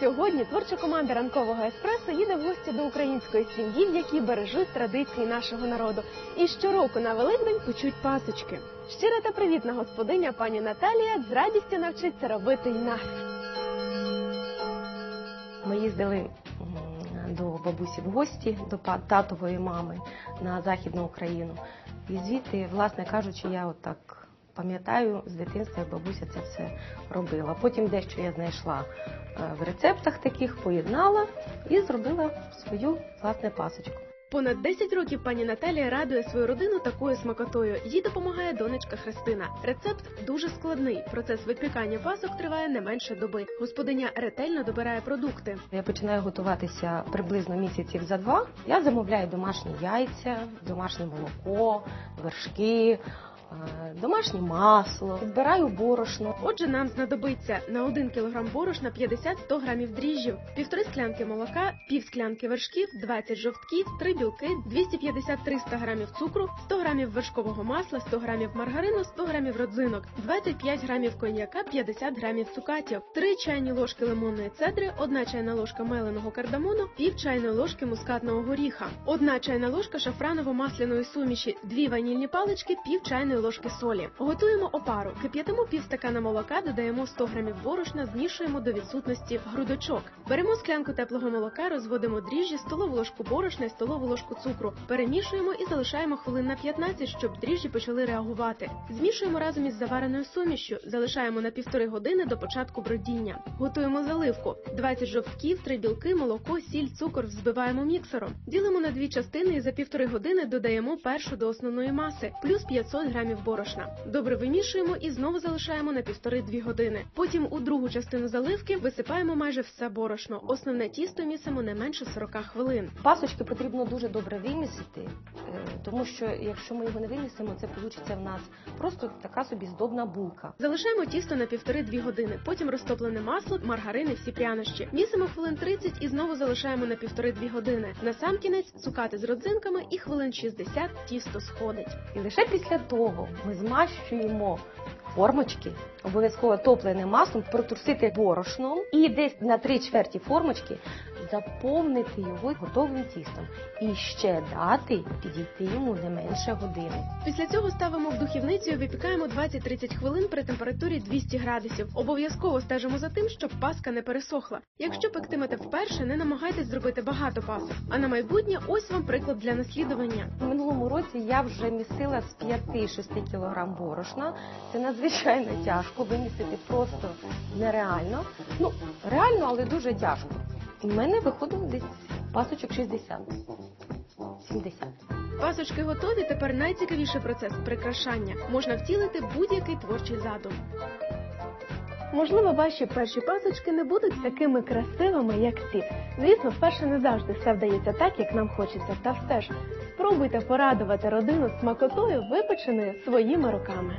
Сьогодні творча команда ранкового еспресо їде в гості до української сім'ї, в які бережуть традиції нашого народу. І щороку на Великдень печуть пасочки. Щира та привітна господиня пані Наталія з радістю навчиться робити й нас. Ми їздили до бабусі в гості, до татової мами на Західну Україну. І звідти, власне кажучи, я отак пам'ятаю з дитинства, бабуся це все робила. Потім дещо я знайшла в рецептах таких, поєднала і зробила свою власне пасочку. Понад 10 років пані Наталія радує свою родину такою смакотою. Їй допомагає донечка Христина. Рецепт дуже складний. Процес випікання пасок триває не менше доби. Господиня ретельно добирає продукти. Я починаю готуватися приблизно місяців за два. Я замовляю домашні яйця, домашнє молоко, вершки, е, домашнє масло, збираю борошно. Отже, нам знадобиться на 1 кг борошна 50-100 грамів дріжджів, півтори склянки молока, пів склянки вершків, 20 жовтків, 3 білки, 250-300 грамів цукру, 100 грамів вершкового масла, 100 грамів маргарину, 100 грамів родзинок, 25 грамів коньяка, 50 грамів цукатів, 3 чайні ложки лимонної цедри, 1 чайна ложка меленого кардамону, пів чайної ложки мускатного горіха, 1 чайна ложка шафраново-масляної суміші, 2 ванільні палички, пів чайної ложки солі. Готуємо опару. Кип'ятимо пів стакана молока, додаємо 100 грамів борошна, змішуємо до відсутності грудочок. Беремо склянку теплого молока, розводимо дріжджі, столову ложку борошна і столову ложку цукру. Перемішуємо і залишаємо хвилин на 15, щоб дріжджі почали реагувати. Змішуємо разом із завареною сумішю, залишаємо на півтори години до початку бродіння. Готуємо заливку: 20 жовтків, 3 білки, молоко, сіль, цукор взбиваємо міксером. Ділимо на дві частини і за півтори години додаємо першу до основної маси, плюс 500 грамів борошна. Добре вимішуємо і знову залишаємо на півтори-дві години. Потім у другу частину заливки висипаємо майже все борошно. Основне тісто місимо не менше 40 хвилин. Пасочки потрібно дуже добре вимісити, е, тому що якщо ми його не вимісимо, це вийде в нас просто така собі здобна булка. Залишаємо тісто на півтори-дві години. Потім розтоплене масло, маргарин і всі прянощі. Місимо хвилин 30 і знову залишаємо на півтори-дві години. На сам кінець цукати з родзинками і хвилин 60 тісто сходить. І лише після того ми змащуємо формочки, обов'язково топленим маслом, протрусити борошном і десь на три чверті формочки заповнити його готовим тістом. І ще дати підійти йому не менше години. Після цього ставимо в духівницю і випікаємо 20-30 хвилин при температурі 200 градусів. Обов'язково стежимо за тим, щоб паска не пересохла. Якщо пектимете вперше, не намагайтесь зробити багато пасок. А на майбутнє ось вам приклад для наслідування. У минулому році я вже місила з 5-6 кг борошна. Це надзвичайно тяжко. Вимісити просто нереально. Ну, реально, але дуже тяжко. У мене виходило десь пасочок 60. 70. Пасочки готові. Тепер найцікавіший процес прикрашання. Можна втілити будь-який творчий задум. Можливо, ваші перші пасочки не будуть такими красивими, як ці. Звісно, вперше не завжди все вдається так, як нам хочеться. Та все ж спробуйте порадувати родину смакотою, випеченою своїми руками.